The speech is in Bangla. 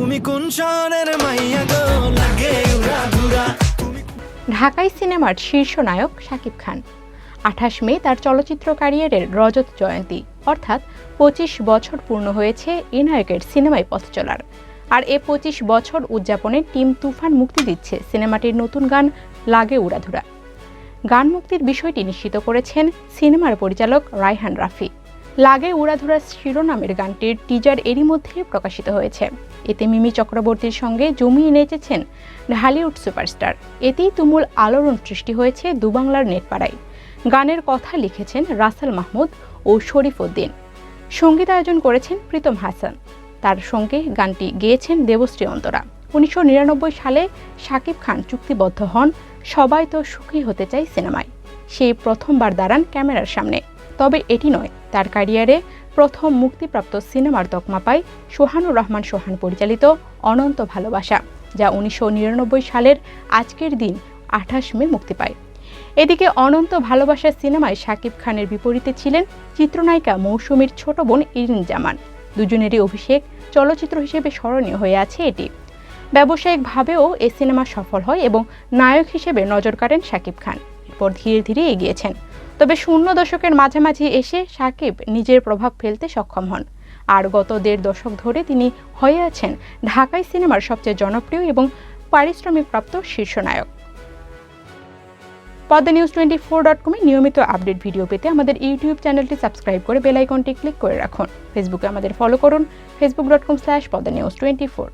তুমি কোন শহরের মাইয়া গো? লাগে ঢাকাই সিনেমার শীর্ষ নায়ক শাকিব খান। আঠাশ মে তার চলচ্চিত্র ক্যারিয়ারের রজত জয়ন্তী। অর্থাৎ পঁচিশ বছর পূর্ণ হয়েছে এ নায়কের সিনেমায় পথ চলার। আর এ পঁচিশ বছর উদযাপনে টিম তুফান মুক্তি দিচ্ছে সিনেমাটির নতুন গান লাগে উড়াধুরা গান মুক্তির বিষয়টি নিশ্চিত করেছেন সিনেমার পরিচালক রায়হান রাফি। লাগে উড়াধুরা শিরোনামের গানটির টিজার এরই মধ্যেই প্রকাশিত হয়েছে। এতে মিমি চক্রবর্তীর সঙ্গে জমিয়ে নেচেছেন ঢালিউড সুপারস্টার। এতেই তুমুল আলোড়ন সৃষ্টি হয়েছে দুবাংলার নেটপাড়ায়। গানের কথা লিখেছেন রাসেল মাহমুদ ও শরীফ উদ্দিন। সংগীত আয়োজন করেছেন প্রীতম হাসান। তার সঙ্গে গানটি গেয়েছেন দেবশ্রী অন্তরা। উনিশশো নিরানব্বই সালে শাকিব খান চুক্তিবদ্ধ হন সবাই তো সুখী হতে চাই সিনেমায়। সেই প্রথমবার দাঁড়ান ক্যামেরার সামনে। তবে এটি নয়, তার ক্যারিয়ারে প্রথম মুক্তিপ্রাপ্ত সিনেমার তকমা পায় সোহানুর রহমান সোহান পরিচালিত অনন্ত ভালোবাসা, যা উনিশশো নিরানব্বই সালের আজকের দিন আঠাশ মে মুক্তি পায়। এদিকে অনন্ত ভালোবাসা সিনেমায় শাকিব খানের বিপরীতে ছিলেন চিত্রনায়িকা মৌসুমীর ছোট বোন ইরিন জামান। দুজনেরই অভিষেক চলচ্চিত্র হিসেবে স্মরণীয় হয়ে আছে এটি। ব্যবসায়িকভাবেও এ সিনেমা সফল হয় এবং নায়ক হিসেবে নজর কাড়েন শাকিব খান। এরপর ধীরে ধীরে এগিয়েছেন। তবে শূন্য দশকের মাঝামাঝি এসে শাকিব নিজের প্রভাব ফেলতে সক্ষম হন। আর গত দেড় দশক ধরে তিনি হয়ে আছেন ঢাকাই সিনেমার সবচেয়ে জনপ্রিয় এবং পারিশ্রমিকপ্রাপ্ত শীর্ষ নায়ক Padma news twenty four dot কমে নিয়মিত আপডেট ভিডিও পেতে আমাদের ইউটিউব চ্যানেলটি সাবস্ক্রাইব করে বেলাইকনটি ক্লিক করে রাখুন। ফেসবুকে আমাদের ফলো করুন Facebook dot com slash Padma news twenty four.